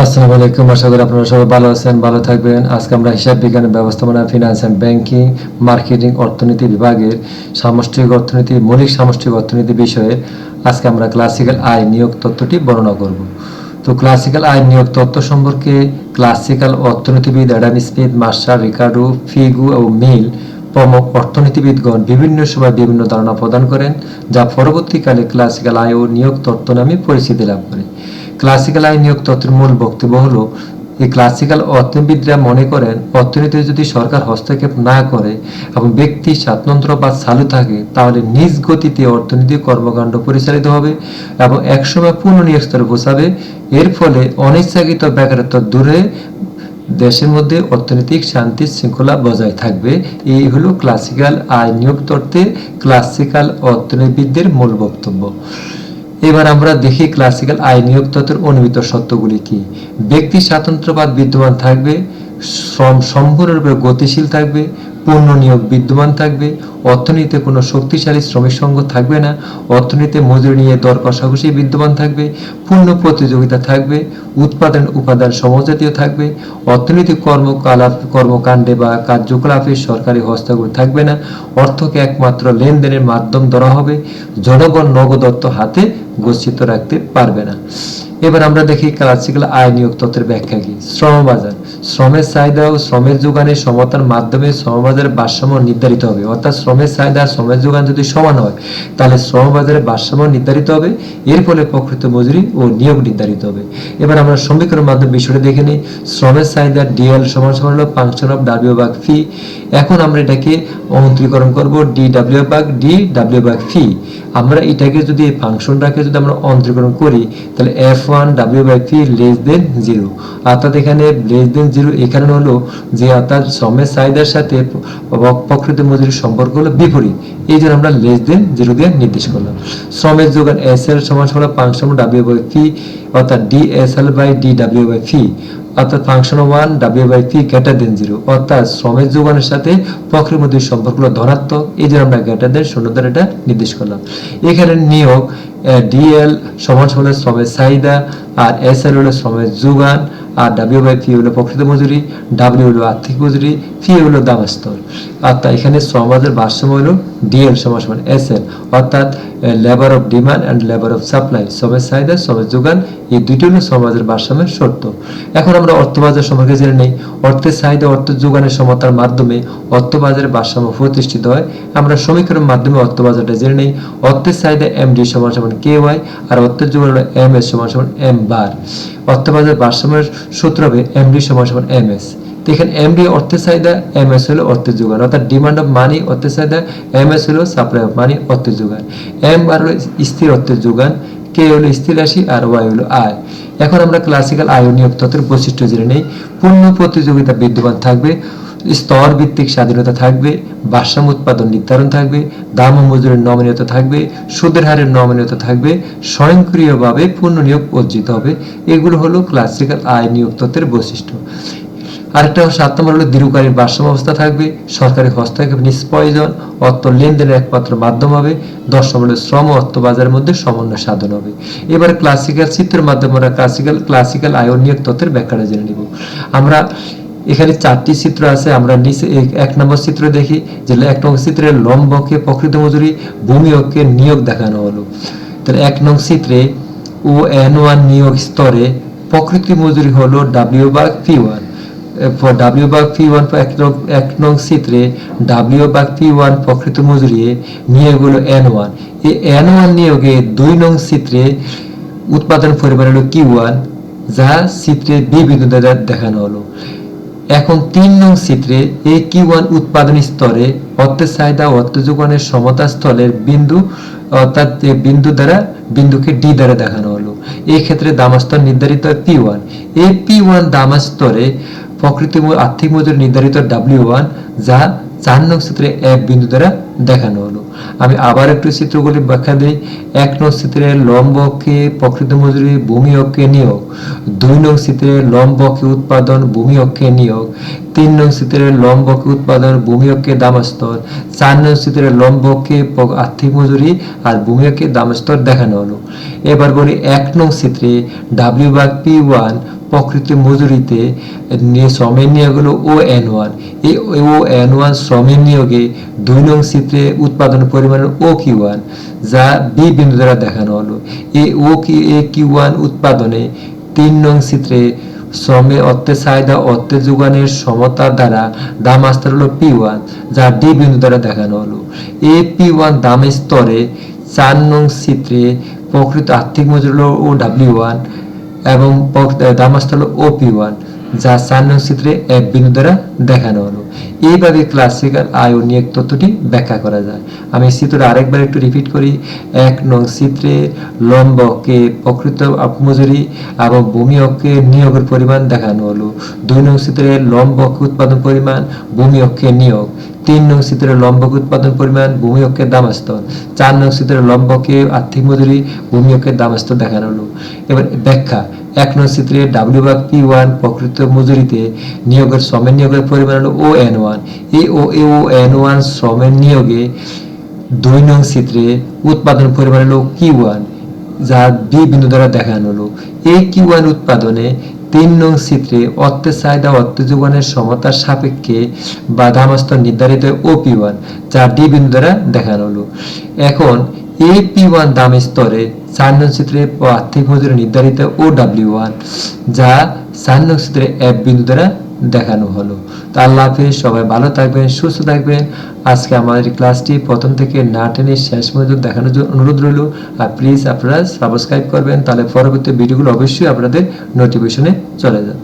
আসসালামু আলাইকুম, আশা করি আপনারা সবাই ভালো আছেন, ভালো থাকবেন। আজকে আমরা হিসাব বিজ্ঞান ব্যবস্থাপনা ফিনান্স অ্যান্ড ব্যাংকিং মার্কেটিং অর্থনীতি বিভাগের সামষ্টিক অর্থনীতি, মৌলিক সামষ্টিক অর্থনীতি বিষয়ে আজকে আমরা ক্লাসিক্যাল আয় নিয়োগ তত্ত্বটি বর্ণনা করব। তো ক্লাসিক্যাল আয় নিয়োগ তত্ত্ব সম্পর্কে ক্লাসিক্যাল অর্থনীতিবিদ Adam Smith, Marshall Ricardo, Pigou ও মিল প্রমুখ অর্থনীতিবিদগণ বিভিন্ন সময় বিভিন্ন ধারণা প্রদান করেন, যা পরবর্তীকালে ক্লাসিক্যাল আয় ও নিয়োগ তত্ত্ব নামে পরিচিতি লাভ করে। ক্লাসিক্যাল আয় নিয়োগ তত্ত্বের মূল বক্তব্য হলো, এই ক্লাসিক্যাল অর্থনীতিবিদরা মনে করেন, অর্থনীতিতে যদি সরকার হস্তক্ষেপ না করে এবং ব্যক্তি, স্বাতন্ত্র বা চালু থাকে, তাহলে নিজ গতিতে অর্থনৈতিক কর্মকাণ্ড পরিচালিত হবে এবং একসময় পূর্ণ নিয়োগ স্তরে পৌঁছাবে। এর ফলে অনিচ্ছাকৃত বেকারত্ব দূরে দেশের মধ্যে অর্থনৈতিক শান্তি শৃঙ্খলা বজায় থাকবে। এই হলো ক্লাসিক্যাল আইন নিয়োগ তত্ত্বে ক্লাসিক্যাল অর্থনীতিবিদদের মূল বক্তব্য। এবার আমরা দেখি ক্লাসিক্যাল আইন নিয়োগ তত্ত্বের অনুমিত সত্যগুলি কি। ব্যক্তি স্বাতন্ত্রবাদ বিদ্যমান থাকবে, শ্রম সম্পূর্ণরূপে গতিশীল থাকবে পূর্ণ নিয়োগ বিদ্যমান থাকবে, অর্থনীতিতে কোনো শক্তিশালী শ্রমিক সংঘ থাকবে না, অর্থনীতিতে মজুরি নিয়ে দর কষাকষি বিদ্যমান থাকবে, পূর্ণ প্রতিযোগিতা থাকবে, উৎপাদন উপাদান সমজাতীয় থাকবে, অর্থনৈতিক কর্মকলাপ, কর্মকাণ্ডে বা কার্যকলাপে সরকারি হস্তক্ষেপ থাকবে না, অর্থকে একমাত্র লেনদেনের মাধ্যম ধরা হবে, জনগণ নগদত্ত হাতে গচ্ছিত রাখতে পারবে না। এবার আমরা দেখি ক্লাসিক্যাল আয় নিয়োগ তত্ত্বের ব্যাখ্যা কি? শ্রমবাজার। শ্রমের চাহিদা ও শ্রমের যোগানের সমতার মাধ্যমে শ্রমবাজারের ভারসাম্য নির্ধারিত হবে। অর্থাৎ শ্রমের চাহিদা আর শ্রমের যোগান যদি সমান হয়, তাহলে শ্রমবাজারের ভারসাম্য নির্ধারিত হবে। এর ফলে প্রকৃত মজুরি ও নিয়োগ নির্ধারিত হবে। এবার আমরা সমীকরণের মাধ্যমে বিষয়টা দেখে নিই। শ্রমের চাহিদা ডিএল সমান সমান হলো function of W by P এখন আমরা এটাকে অন্তরীকরণ করব D W by D W by P আমরা এটাকে যদি, এই ফাংশনটাকে যদি আমরা অন্তরীকরণ করি, তাহলে F one W by P less than zero অর্থাৎ এখানে লেস দেন জিরো এখানে হলো যে, অর্থাৎ শ্রমের চাহিদার সাথে প্রকৃত মজুরির সম্পর্ক হলো বিপরীত। এই জন্য আমরা লেস দেন জিরো দিয়ে নির্দেশ করলাম। শ্রমের যোগান এস এল সমান সমান ফাংশন ডাব্লিউ বাই ফি অর্থাৎ D S L by D W by P অর্থাৎ function one W by P greater than zero অর্থাৎ শ্রমের যোগানের সাথে প্রক্রিয়ার মধ্যে সম্পর্ক হলো ধনাত্মক, এই জন্য আমরা গ্রেটার দেন শূন্য দ্বারা এটা নির্দেশ করলাম। এখানে নিয়োগ ডিএল সমান সমান শ্রমের চাহিদা, আর এস এল হলো শ্রমের যোগান আর ডাব্লিউ বাই পি হলো প্রকৃত মজুরি ডাব্লিউ হলো আর্থিক মজুরি ফি হলো দামস্তর অর্থাৎ এখানে সমাজের ভারসাম্য হলো ডিএল সমান এস এল অর্থাৎ labour of demand and labour of supply শ্রমের চাহিদা, শ্রমের যোগান, এই দুটি হলো সমাজের ভারসাম্যের শর্ত। এখন আমরা অর্থবাজার সম্পর্কে জেনে নেই। অর্থের চাহিদা, অর্থ যোগানের সমতার মাধ্যমে অর্থবাজারের ভারসাম্য প্রতিষ্ঠিত হয়। আমরা সমীকরণের মাধ্যমে অর্থবাজারটা জেনে নেই। অর্থের চাহিদা এম ডি সমান সমান কে ওয়াই আর অর্থের যোগান হলো এম এস সমান সমান এম বার অর্থবাজার ভারসাম্যের সূত্র হবে এম ডি সমান সমান এম এস দেখেন এখানে এম ডি অর্থের চাহিদা এম এস হলো অর্থের যোগান। অর্থাৎ ডিমান্ড অফ মানি অর্থের চাহিদা এম এস হলো সাপ্লাই অফ মানি অর্থের যোগান। এম আর হলো স্থির অর্থের যোগান কে হলো স্থির রাশি, আর ওয়াই হলো আয়। এখন আমরা ক্লাসিক্যাল আয় নিয়োগ তত্ত্বের বৈশিষ্ট্য জেনে নেই। পূর্ণ প্রতিযোগিতা বিদ্যমান থাকবে। স্তর ভিত্তিক স্বাধীনতা থাকবে, ভারসাম্য উৎপাদন নির্ধারণ থাকবে, দাম ও মজুরির নমনীয়তা থাকবে, সুদের হারের নমনীয়তা থাকবে, স্বয়ংক্রিয়ভাবে পূর্ণ নিয়োগ অর্জিত হবে। এগুলো হলো ক্লাসিক্যাল আয় নিয়োগ তত্ত্বের বৈশিষ্ট্য। আরেকটা সাত নম্বর হলো দীর্ঘকালীন ভারসাম্য অবস্থা থাকবে, সরকারি হস্তক্ষেপ নিষ্প্রয়োজন, অর্থ লেনদেনের একমাত্র মাধ্যম হবে, দশ নম্বর শ্রম অর্থ বাজারের মধ্যে সমন্বয় সাধন হবে। এবারে ক্লাসিক্যাল চিত্রের মাধ্যমে আমরা ক্লাসিক্যাল ক্লাসিক্যাল আয় নিয়োগ তত্ত্বের ব্যাখ্যাটা জেনে নিব। আমরা এখানে চারটি চিত্র আছে, আমরা নিচে এক- নম্বর চিত্র দেখি, যে এক নম্বর চিত্রে লম্বকে প্রকৃত মজুরি ভূমি অক্ষে নিয়োগ দেখানো হলো। তাহলে এক নং চিত্রে ও এন ওয়ান নিয়োগ স্তরে প্রকৃতি মজুরি হলো ডাব্লিউ বা P one W by P one এক নং চিত্রে ডাব্লিউ বাগ পি ওয়ান প্রকৃত মজুরি নিয়োগ হলো এন ওয়ান এই এন ওয়ান নিয়োগে দুই নং চিত্রে উৎপাদন পরিমাণ হলো কিউ ওয়ান যা চিত্রে বি দেখানো হলো। এখন তিন নং চিত্রে এ কিউ ওয়ান উৎপাদন স্তরে অর্থের চাহিদা অর্থ যোগানের সমতা স্থলের বিন্দু, অর্থাৎ বিন্দু দ্বারা বিন্দুকে ডি দ্বারা দেখানো হলো। এই ক্ষেত্রে দামাস্তর নির্ধারিত পি ওয়ান এই পি ওয়ান দামাস্তরে প্রকৃতি আর্থিক মজুরি নির্ধারিত ডাব্লিউ ওয়ান যা চার নং চিত্রে এক বিন্দু দ্বারা দেখানো হলো। আমি আবার একটু চিত্রগুলি ব্যাখ্যা দিই। এক নং চিত্রে লম্ব অক্ষে প্রকৃত মজুরি, ভূমি অক্ষে নিয়োগ। দুই নং চিত্রে লম্ব অক্ষে উৎপাদন, ভূমি অক্ষে নিয়োগ। তিন নং চিত্রে লম্ব অক্ষে উৎপাদন, ভূমি অক্ষে দামস্তর। চার নং চিত্রে লম্ব অক্ষে আর্থিক মজুরি আর ভূমি অক্ষে দামস্তর দেখানো হলো। এবার বলি এক নং চিত্রে ডাব্লিউ বাগ পি ওয়ান প্রকৃতি মজুরিতে শ্রমের নিয়োগ হলো ও এন ওয়ান এই ও এন ওয়ান শ্রমের নিয়োগে দুই নং চিত্রে উৎপাদন পরিমাণ ও কিউ ওয়ান যা বি বিন্দু দ্বারা দেখানো হলো। এই ও কি এ কিউ ওয়ান উৎপাদনে তিন নং চিত্রে শ্রমে অর্থের চাহিদা, অর্থের যোগানের সমতা দ্বারা দাম আসতে হলো পি ওয়ান যা ডি বিন্দু দ্বারা দেখানো হলো। এ পি ওয়ান দামের স্তরে চার নং চিত্রে প্রকৃত আর্থিক মজুরি হলো ও ডাব্লিউ ওয়ান এবং ও পি ওয়ান যা চার নং চিত্রে এক বিন্দু দ্বারা দেখানো হলো। এইভাবে ক্লাসিক্যাল আয় নিয়োগ তথ্যটি ব্যাখ্যা করা যায়। আমি চিত্রটা আরেকবার একটু রিপিট করি। এক নং চিত্রে লম্বকে প্রকৃত আপ- মজুরি এবং ভূমি অক্ষে নিয়োগের পরিমাণ দেখানো হলো। দুই নং চিত্রে লম্ব লম্বক উৎপাদন পরিমাণ, ভূমি অক্ষে নিয়োগ। তিন নং চিত্রে লম্বক উৎপাদন পরিমাণ, ভূমি অক্ষের দামাস্তর চার নং চিত্রে লম্বকে আর্থিক মজুরি, ভূমি অক্ষের দামাস্তর দেখানো হলো। এবার ব্যাখ্যা। এক নং চিত্রে ডাব্লিউ বা পি ওয়ান প্রকৃত মজুরিতে নিয়োগের শ্রমের নিয়োগের পরিমাণ হলো ও এন ওয়ান এই ও এ ও এন ওয়ান শ্রমের নিয়োগে দুই নং চিত্রে উৎপাদন পরিমাণ হলো কিউ ওয়ান যা বি বিন্দু দ্বারা দেখানো হলো। এই কিউ ওয়ান উৎপাদনে তিন নং চিত্রে অর্থের চাহিদা, অর্থ যোগানের সমতার সাপেক্ষে বা দামস্তর নির্ধারিত ও পি ওয়ান যা ডি বিন্দু দ্বারা দেখানো হলো। এখন এ পি ওয়ান দাম স্তরে চার নং চিত্রে আর্থিক মজুরি নির্ধারিত ও ডাব্লিউ ওয়ান যা চার নং চিত্রে এফ বিন্দু দ্বারা দেখানো হলো। তো আল্লাহ সবাই ভালো থাকবেন, সুস্থ থাকবেন। আজকে আমাদের ক্লাসটি প্রথম থেকে না টেনে শেষ পর্যন্ত দেখানোর জন্য অনুরোধ রইল। আর প্লিজ আপনারা সাবস্ক্রাইব করবেন, তাহলে পরবর্তী ভিডিওগুলো অবশ্যই আপনাদের নোটিফিকেশনে চলে যাবে।